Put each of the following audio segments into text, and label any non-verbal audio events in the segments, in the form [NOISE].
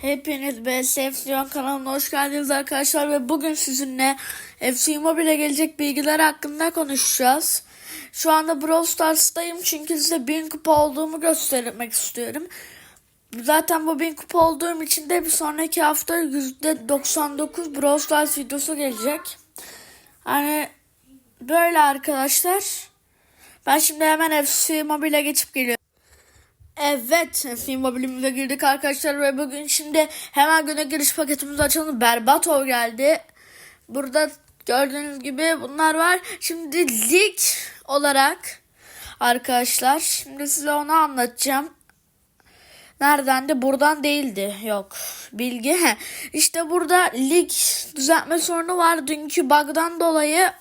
Hepiniz BSF Diyon kanalına hoş geldiniz arkadaşlar ve bugün sizinle FC Mobile gelecek bilgiler hakkında konuşacağız. Şu anda Brawl Stars'tayım çünkü size 1000 kupa olduğumu göstermek istiyorum. Zaten bu 1000 kupa olduğum için de bir sonraki hafta %99 Brawl Stars videosu gelecek. Hani böyle arkadaşlar. Ben şimdi hemen FC Mobile'e geçip geliyorum. Evet, film mobilimize girdik arkadaşlar ve bugün şimdi hemen güne giriş paketimizi açalım. Berbatov geldi. Burada gördüğünüz gibi bunlar var. Şimdi lig olarak arkadaşlar şimdi size onu anlatacağım. Nereden de buradan değildi. Yok. Bilgi. İşte burada lig düzeltme sorunu var. Dünkü bug'dan dolayı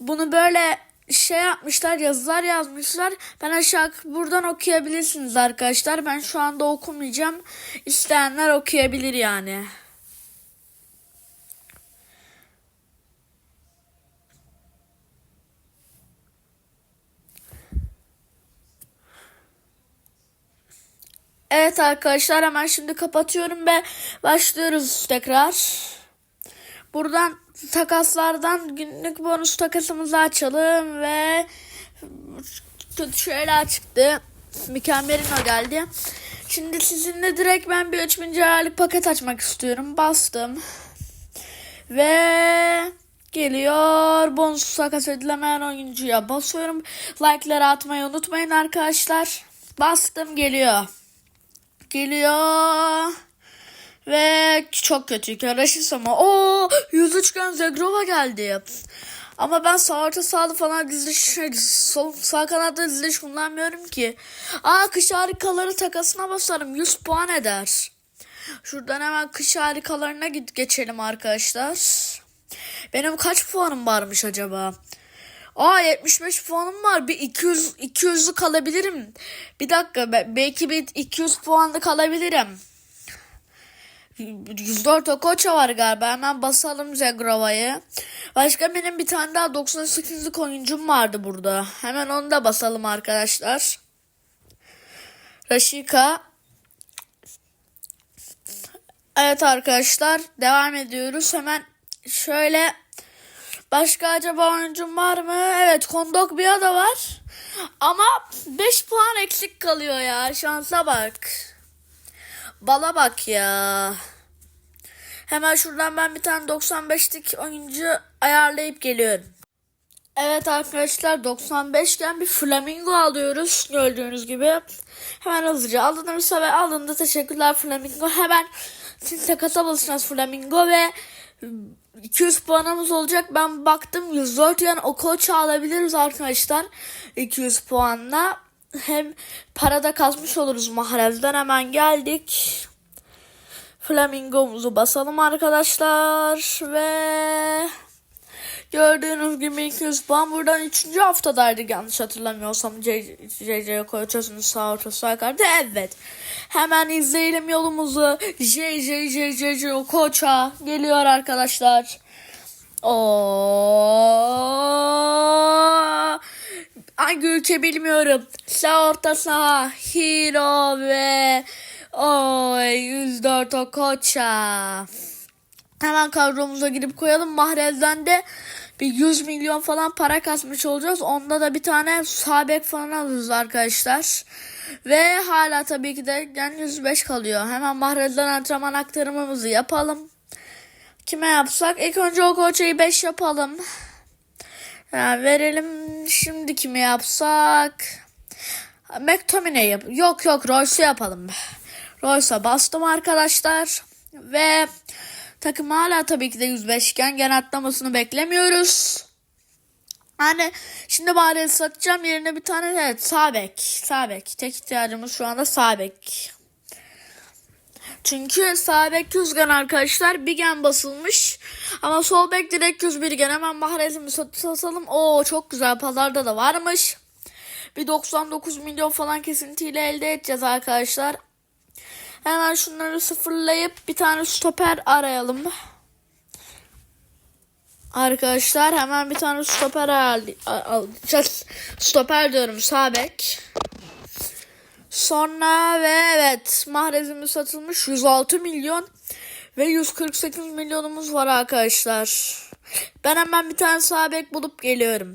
bunu böyle şey yapmışlar yazılar yazmışlar. Ben aşağı buradan okuyabilirsiniz arkadaşlar. Ben şu anda okumayacağım. İsteyenler okuyabilir yani. Evet arkadaşlar hemen şimdi kapatıyorum ve başlıyoruz tekrar. Buradan takaslardan günlük bonus takasımızı açalım ve kötü şeyler çıktı. Mükemmelino geldi. Şimdi sizinle direkt ben bir 3000 ayarlık paket açmak istiyorum. Bastım. Ve geliyor. Bonus takas edilemeyen oyuncuya basıyorum. Like'ları atmayı unutmayın arkadaşlar. Bastım geliyor. Geliyor. Ve çok kötü. Karaşis ama. Oo, 103 Zegrova geldi. Ama ben sağ orta sağda falan diziliş, sol, sağ kanatta diziliş kullanmıyorum ki. Aa kış harikaları takasına basarım. 100 puan eder. Şuradan hemen kış harikalarına git geçelim arkadaşlar. Benim kaç puanım varmış acaba? Aa 75 puanım var. Bir 200 200'lü kalabilirim. Bir dakika belki bir 200 puanlı kalabilirim. 104 Okocha var galiba. Hemen basalım Zegrova'yı. Başka benim bir tane daha 98'lik oyuncum vardı burada. Hemen onu da basalım arkadaşlar. Rashika. Evet arkadaşlar devam ediyoruz. Hemen şöyle başka acaba oyuncum var mı? Evet Kondok bir da var. Ama 5 puan eksik kalıyor ya. Şansa bak. Bala bak ya. Hemen şuradan ben bir tane 95'lik oyuncu ayarlayıp geliyorum. Evet arkadaşlar 95 iken bir flamingo alıyoruz gördüğünüz gibi. Hemen hızlıca alınırsa ve alındı teşekkürler flamingo. Hemen takasa basacağız flamingo ve 200 puanımız olacak. Ben baktım 104 yani o koçu alabiliriz arkadaşlar 200 puanla. Hem parada kasmış oluruz mahrezden hemen geldik. Flamingomuzu basalım arkadaşlar. Ve gördüğünüz gibi 200 puan buradan 3. haftadaydı. Yanlış hatırlamıyorsam JJ Koçosu'nun sağ ortası akardı evet. Hemen izleyelim yolumuzu. JJ JJ Koça geliyor arkadaşlar. Oo hangi ülke bilmiyorum sağ orta saha Hero ve Oy 104 o koça. Hemen kadromuza girip koyalım. Mahrez'den de bir 100 milyon falan para kasmış olacağız. Onda da bir tane sabek falan alırız arkadaşlar. Ve hala tabii ki de yani 105 kalıyor. Hemen Mahrez'den antrenman aktarımımızı yapalım. Kime yapsak? İlk önce o koçayı 5 yapalım. Yani verelim. Şimdi kimi yapsak? McTominay yap. Yok yok Royce'u yapalım. Royce'a bastım arkadaşlar. Ve takım hala tabii ki de 105 iken gen atlamasını beklemiyoruz. Hani şimdi bari satacağım yerine bir tane evet sabek. Sabek. Tek ihtiyacımız şu anda sabek. Çünkü sağ bek 100 gen arkadaşlar. Bir gen basılmış. Ama sol bek direkt 101 gen. Hemen mahrezimi satalım. Oo çok güzel. Pazarda da varmış. Bir 99 milyon falan kesintiyle elde edeceğiz arkadaşlar. Hemen şunları sıfırlayıp bir tane stoper arayalım. Arkadaşlar hemen bir tane stoper alacağız. Stoper diyorum sağ bek. Sonra ve evet mahrezimiz satılmış 106 milyon ve 148 milyonumuz var arkadaşlar. Ben hemen bir tane sağ bek bulup geliyorum.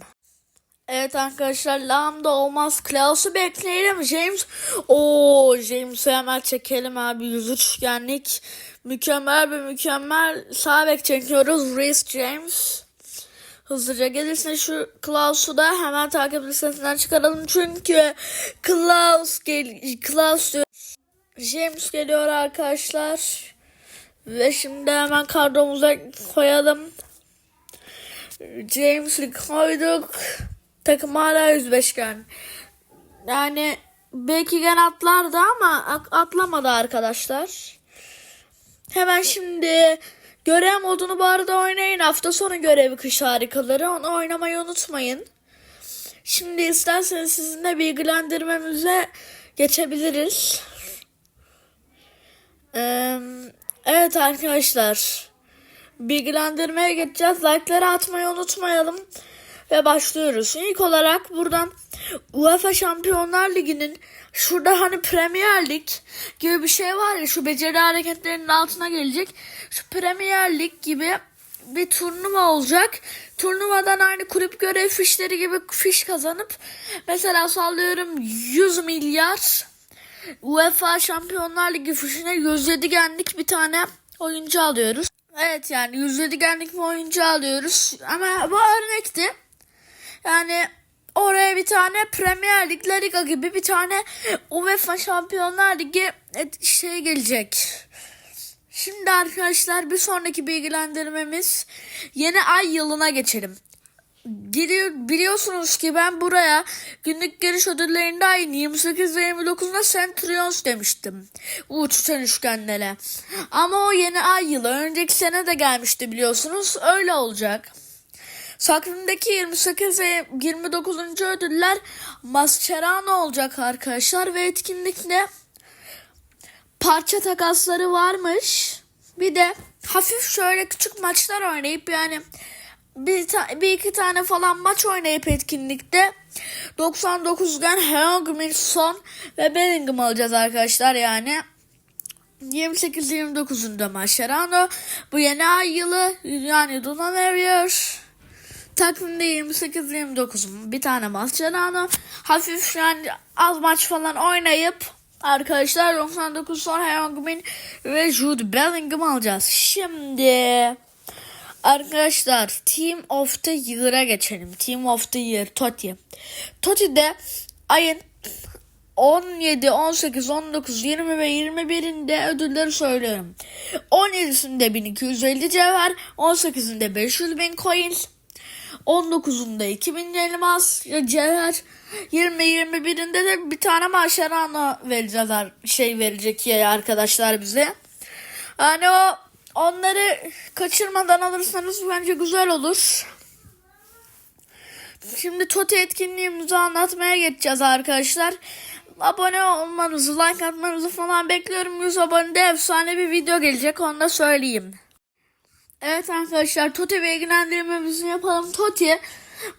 Evet arkadaşlar lambda olmaz. Klaus'u bekleyelim. James. o James'i hemen çekelim abi. 103 üçgenlik. Mükemmel bir mükemmel sağ bek çekiyoruz. Reece James. Hızlıca gelirse şu Klaus'u da hemen takip listesinden çıkaralım. Çünkü Klaus gel Klaus diyor. James geliyor arkadaşlar. Ve şimdi hemen kadromuza koyalım. James'i koyduk. Takım hala 105'gen. Yani belki gen atlardı ama at- atlamadı arkadaşlar. Hemen şimdi görev modunu bu arada oynayın. Hafta sonu görevi kış harikaları. Onu oynamayı unutmayın. Şimdi isterseniz sizinle bilgilendirmemize geçebiliriz. Ee, evet arkadaşlar. Bilgilendirmeye geçeceğiz. Like'ları atmayı unutmayalım. Ve başlıyoruz. İlk olarak buradan UEFA Şampiyonlar Ligi'nin şurada hani Premier Lig gibi bir şey var ya şu beceri hareketlerinin altına gelecek. Şu Premier Lig gibi bir turnuva olacak. Turnuvadan aynı kulüp görev fişleri gibi fiş kazanıp mesela sallıyorum 100 milyar UEFA Şampiyonlar Ligi fişine 107 genlik bir tane oyuncu alıyoruz. Evet yani 107 genlik bir oyuncu alıyoruz. Ama bu örnekti. Yani oraya bir tane Premier Lig, La Liga gibi bir tane UEFA Şampiyonlar Ligi şey gelecek. Şimdi arkadaşlar bir sonraki bilgilendirmemiz yeni ay yılına geçelim. Geliyor, biliyorsunuz ki ben buraya günlük giriş ödüllerinde ayın 28 ve 29'unda Centurions demiştim. Bu uçuşan üçgenlere. Ama o yeni ay yılı önceki sene de gelmişti biliyorsunuz. Öyle olacak. Takvimdeki 28 ve 29. ödüller Mascherano olacak arkadaşlar ve etkinlikte parça takasları varmış. Bir de hafif şöyle küçük maçlar oynayıp yani bir, ta- bir iki tane falan maç oynayıp etkinlikte 99'gen Heung-min Son ve Bellingham alacağız arkadaşlar yani. 28-29'unda Mascherano. Bu yeni ay yılı yani Dunan eriyor. Takvimde 28-29 bir tane Mascherano. Hafif yani az maç falan oynayıp arkadaşlar 99 sonra Heung-min ve Jude Bellingham alacağız. Şimdi arkadaşlar Team of the Year'a geçelim. Team of the Year Totti. Totti'de ayın 17, 18, 19, 20 ve 21'inde ödülleri söylüyorum. 17'sinde 1250 cevher, 18'inde 500 bin coins, 19'unda 2000 elmas cevher, 20 21'inde de bir tane maşerano vereceğiz şey verecek ya arkadaşlar bize. Yani o onları kaçırmadan alırsanız bence güzel olur. Şimdi Toti etkinliğimizi anlatmaya geçeceğiz arkadaşlar. Abone olmanızı, like atmanızı falan bekliyorum. 100 abonede efsane bir video gelecek onu da söyleyeyim. Evet arkadaşlar Toti bilgilendirmemizi yapalım. Toti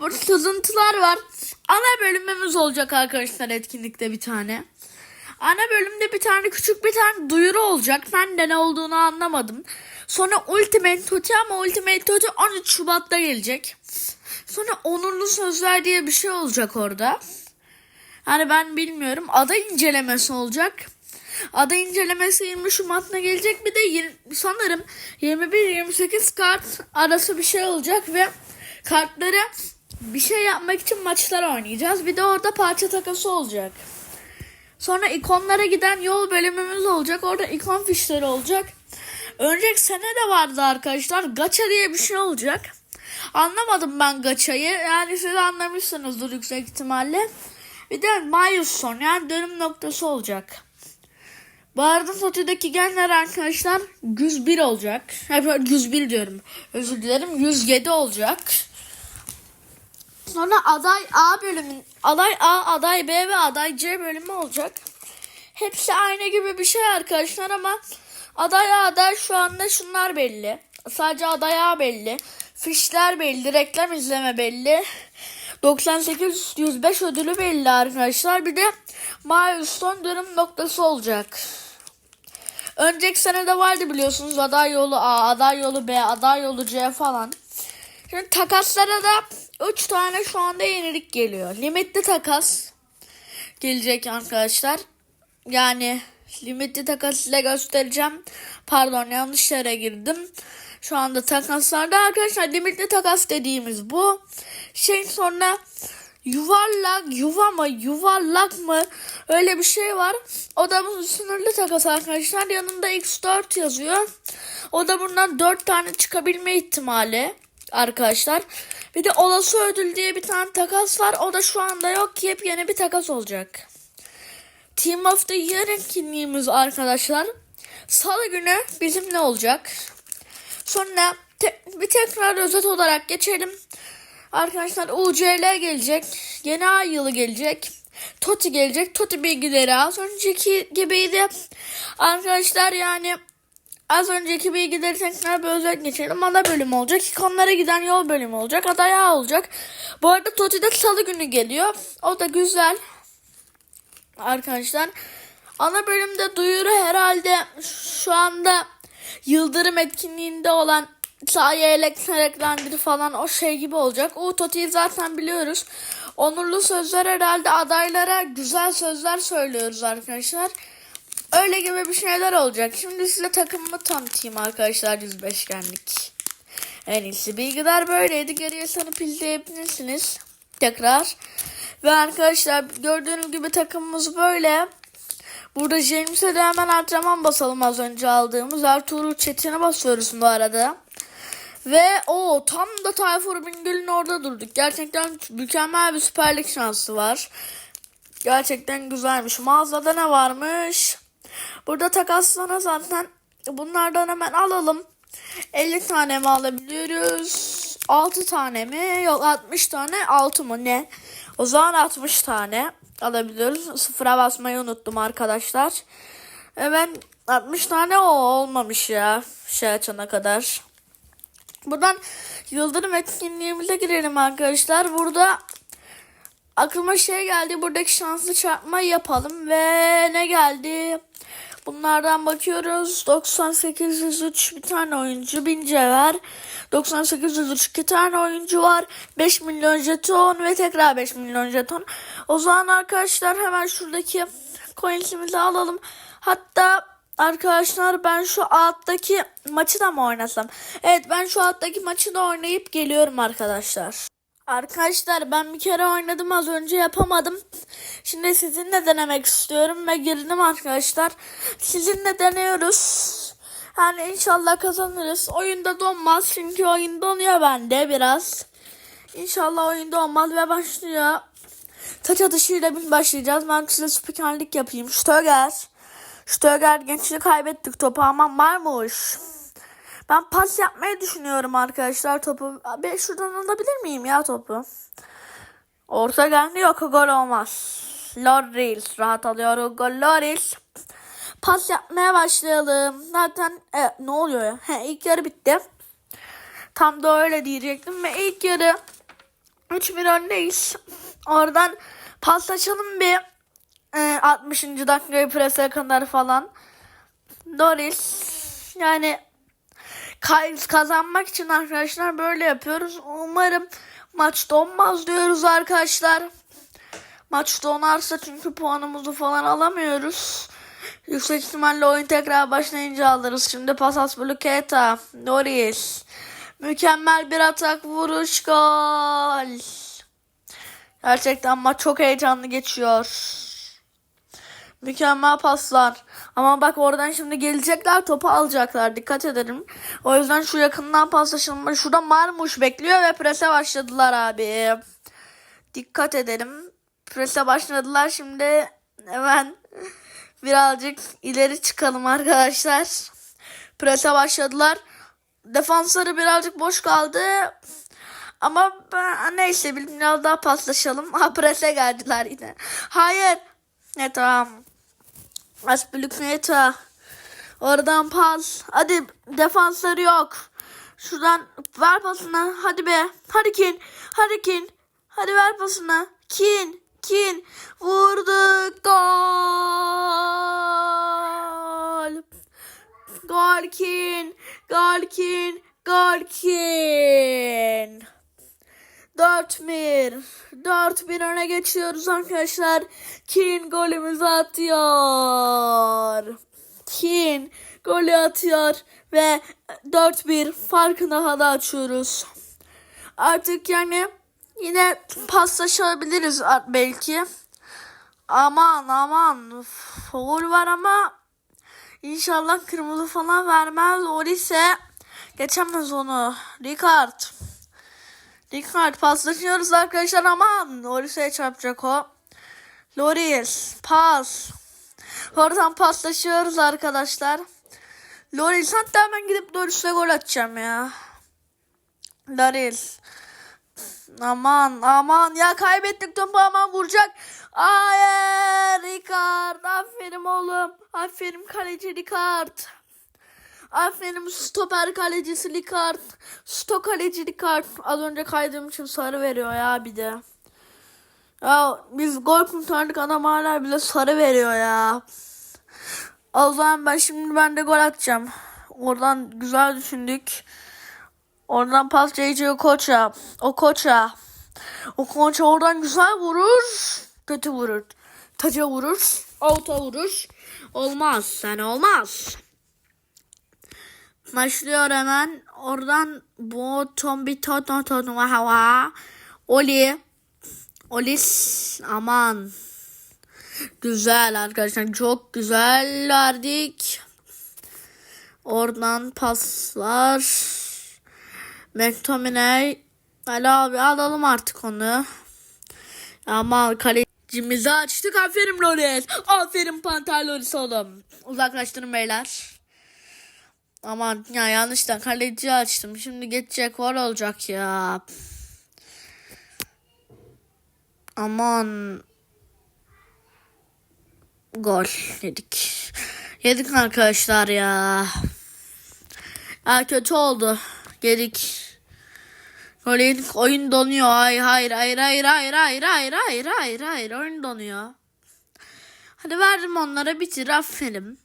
burada sızıntılar var. Ana bölümümüz olacak arkadaşlar etkinlikte bir tane. Ana bölümde bir tane küçük bir tane duyuru olacak. Ben de ne olduğunu anlamadım. Sonra Ultimate Toti ama Ultimate Toti 13 Şubat'ta gelecek. Sonra onurlu sözler diye bir şey olacak orada. Hani ben bilmiyorum. Ada incelemesi olacak. Ada incelemesi 20 Şubat'ta gelecek. Bir de yir- sanırım 21-28 kart arası bir şey olacak ve kartları bir şey yapmak için maçlar oynayacağız. Bir de orada parça takası olacak. Sonra ikonlara giden yol bölümümüz olacak. Orada ikon fişleri olacak. Önceki sene de vardı arkadaşlar. Gacha diye bir şey olacak. Anlamadım ben Gacha'yı. Yani siz anlamışsınızdır yüksek ihtimalle. Bir de milestone yani dönüm noktası olacak. Bu arada Toti'deki genler arkadaşlar 101 olacak. Hep 101 diyorum. Özür dilerim. 107 olacak. Sonra aday A bölümün aday A, aday B ve aday C bölümü olacak. Hepsi aynı gibi bir şey arkadaşlar ama aday A aday şu anda şunlar belli. Sadece aday A belli. Fişler belli, reklam izleme belli. 98 105 ödülü belli arkadaşlar. Bir de milestone dönüm noktası olacak. Önceki senede vardı biliyorsunuz aday yolu A, aday yolu B, aday yolu C falan. Şimdi takaslara da 3 tane şu anda yenilik geliyor. Limitli takas gelecek arkadaşlar. Yani limitli takas ile göstereceğim. Pardon yanlış yere girdim. Şu anda takaslarda arkadaşlar limitli takas dediğimiz bu. Şey sonra yuvarlak yuva mı yuvarlak mı öyle bir şey var. O da bu sınırlı takas arkadaşlar. Yanında x4 yazıyor. O da bundan 4 tane çıkabilme ihtimali arkadaşlar. Bir de olası ödül diye bir tane takas var. O da şu anda yok yepyeni bir takas olacak. Team of the Year etkinliğimiz arkadaşlar. Salı günü bizimle olacak. Sonra te- bir tekrar özet olarak geçelim. Arkadaşlar UCL gelecek. Yeni ay yılı gelecek. Toti gelecek. Toti bilgileri az önceki gibiydi. Arkadaşlar yani az önceki bilgileri tekrar bir özet geçelim. Ana bölüm olacak. İkonlara giden yol bölümü olacak. Adaya olacak. Bu arada Toti'de salı günü geliyor. O da güzel. Arkadaşlar ana bölümde duyuru herhalde şu anda Yıldırım etkinliğinde olan sahaya elektriklendir falan o şey gibi olacak. O Toti'yi zaten biliyoruz. Onurlu sözler herhalde adaylara güzel sözler söylüyoruz arkadaşlar. Öyle gibi bir şeyler olacak. Şimdi size takımımı tanıtayım arkadaşlar 105genlik. En iyisi bilgiler böyleydi. Geriye sanıp izleyebilirsiniz. Tekrar. Ve arkadaşlar gördüğünüz gibi takımımız böyle. Burada James'e de hemen antrenman basalım az önce aldığımız. Ertuğrul Çetin'e basıyoruz bu arada. Ve o tam da Tayfur Bingöl'ün orada durduk. Gerçekten mükemmel bir süperlik şansı var. Gerçekten güzelmiş. Mağazada ne varmış? Burada takaslana zaten bunlardan hemen alalım. 50 tane mi alabiliyoruz? 6 tane mi? Yok 60 tane 6 mı ne? O zaman 60 tane alabiliyoruz. Sıfıra basmayı unuttum arkadaşlar. E ben 60 tane o olmamış ya şey açana kadar. Buradan Yıldırım etkinliğimize girelim arkadaşlar. Burada aklıma şey geldi. Buradaki şanslı çarpmayı yapalım. Ve ne geldi? Bunlardan bakıyoruz. 9803 bir tane oyuncu. 1000 cevher. 9803 iki tane oyuncu var. 5 milyon jeton ve tekrar 5 milyon jeton. O zaman arkadaşlar hemen şuradaki coinsimizi alalım. Hatta arkadaşlar ben şu alttaki maçı da mı oynasam? Evet ben şu alttaki maçı da oynayıp geliyorum arkadaşlar. Arkadaşlar ben bir kere oynadım az önce yapamadım. Şimdi sizinle denemek istiyorum ve girdim arkadaşlar. Sizinle deniyoruz. Yani inşallah kazanırız. Oyunda donmaz çünkü oyun donuyor bende biraz. İnşallah oyun donmaz ve başlıyor. Taç atışıyla bir başlayacağız. Ben size spikerlik yapayım. Stöger. Stöger gençliği kaybettik topu ama varmış. Ben pas yapmayı düşünüyorum arkadaşlar topu. Ben şuradan alabilir miyim ya topu? Orta geldi yok gol olmaz. Loris rahat alıyor gol Loris. Pas yapmaya başlayalım. Zaten e, ne oluyor ya? He, ilk yarı bitti. Tam da öyle diyecektim ve ilk yarı 3-1 öndeyiz. Oradan paslaşalım bir e, 60. dakikayı prese kadar falan. Doris yani kazanmak için arkadaşlar böyle yapıyoruz. Umarım maç donmaz diyoruz arkadaşlar. Maç donarsa çünkü puanımızı falan alamıyoruz. Yüksek ihtimalle oyun tekrar başlayınca alırız. Şimdi Pasas Bluketa. Doris. Mükemmel bir atak vuruş gol. Gerçekten maç çok heyecanlı geçiyor. Mükemmel paslar. Ama bak oradan şimdi gelecekler topu alacaklar. Dikkat edelim. O yüzden şu yakından paslaşılma. Şurada Marmuş bekliyor ve prese başladılar abi. Dikkat edelim. Prese başladılar şimdi. Hemen [LAUGHS] birazcık ileri çıkalım arkadaşlar. Prese başladılar. Defansları birazcık boş kaldı. Ama ben, neyse biraz daha paslaşalım. [LAUGHS] Ha prese geldiler yine. Hayır. Ne tamam. Aspilicueta. Oradan pas. Hadi defansları yok. Şuradan ver pasını. Hadi be. Hadi Kin. Hadi Kin. Hadi ver pasını. Kin. Kin. Vurduk. Gol. Gol Kin. Gol Kin. Gol Kin. 4-1. 4-1 öne geçiyoruz arkadaşlar. Kin golümüzü atıyor. Kin golü atıyor ve 4-1 farkını daha da açıyoruz. Artık yani yine paslaşabiliriz belki. Aman aman foul var ama inşallah kırmızı falan vermez. O ise geçemez onu. Ricard. Ricard paslaşıyoruz arkadaşlar aman. Loris'e çarpacak o. Loris pas. Oradan paslaşıyoruz arkadaşlar. Loris hatta ben gidip Loris'e gol atacağım ya. Loris. Aman aman ya kaybettik topu aman vuracak. Hayır Ricard aferin oğlum. Aferin kaleci Ricard. Aferin stoper kalecisi Ricard. Sto kaleci Ricard. Az önce kaydığım için sarı veriyor ya bir de. Ya biz gol kurtardık adam hala bile sarı veriyor ya. O zaman ben şimdi ben de gol atacağım. Oradan güzel düşündük. Oradan pas JJ koça. O koça. O koça oradan güzel vurur. Kötü vurur. Taca vurur. Out'a vurur. Olmaz. Sen olmaz. Başlıyor hemen. Oradan bu tombi toto toto hava. Oli. Olis. Aman. Güzel arkadaşlar. Çok güzel verdik. Oradan paslar. McTominay. Ali abi alalım artık onu. Ama kalecimizi açtık. Aferin Loris. Aferin Panter Loris oğlum. Uzaklaştırın beyler. Aman ya yanlıştan kaleci açtım. Şimdi geçecek var olacak ya. Aman. Gol yedik. Yedik arkadaşlar ya. Ya kötü oldu. Yedik. Gol yedik. Oyun donuyor. Hayır hayır hayır hayır hayır hayır hayır hayır hayır hayır oyun donuyor. Hadi verdim onlara bitir aferin.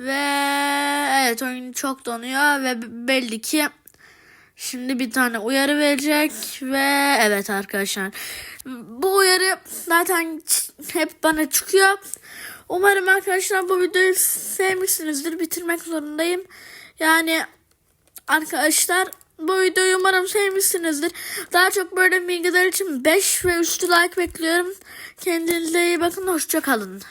Ve evet oyun çok donuyor ve belli ki şimdi bir tane uyarı verecek ve evet arkadaşlar bu uyarı zaten hep bana çıkıyor. Umarım arkadaşlar bu videoyu sevmişsinizdir. Bitirmek zorundayım. Yani arkadaşlar bu videoyu umarım sevmişsinizdir. Daha çok böyle bilgiler için 5 ve üstü like bekliyorum. Kendinize iyi bakın. Hoşçakalın.